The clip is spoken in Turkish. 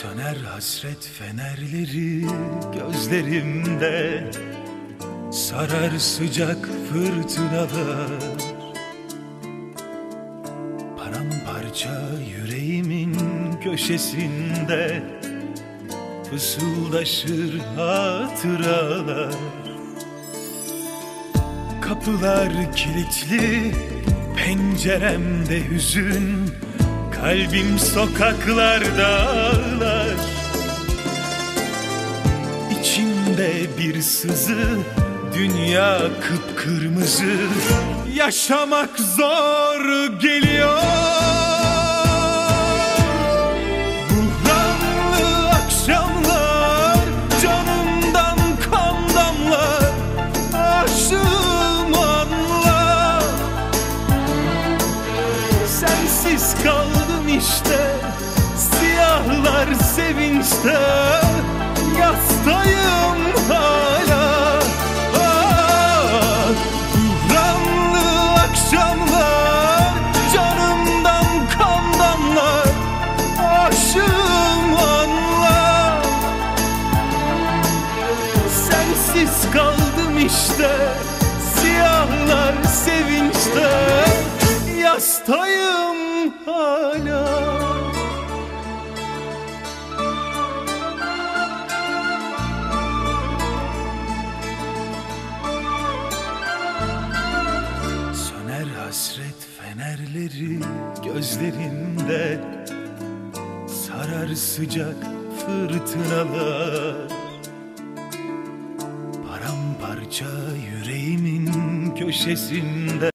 Söner hasret fenerleri gözlerimde. Sarar sıcak fırtınalar. Paramparça yüreğimin köşesinde Fısıldaşır hatıralar. Kapılar kilitli Penceremde hüzün Kalbim sokaklarda ağlar İçimde bir sızı Dünya kıpkırmızı. Yaşamak zor geliyor. Buhranlı akşamlar Canımdan kan damlar. Aşığım anla. Sensiz kaldım işte Siyahlar sevinçte Yastayım hala. Ah, Buhranlı akşamlar Canımdan kan damlar Aşığım anla. Sensiz kaldım işte Siyahlar sevinçte Yastayım hasret fenerleri gözlerimde Sarar sıcak fırtınalar. Paramparça yüreğimin köşesinde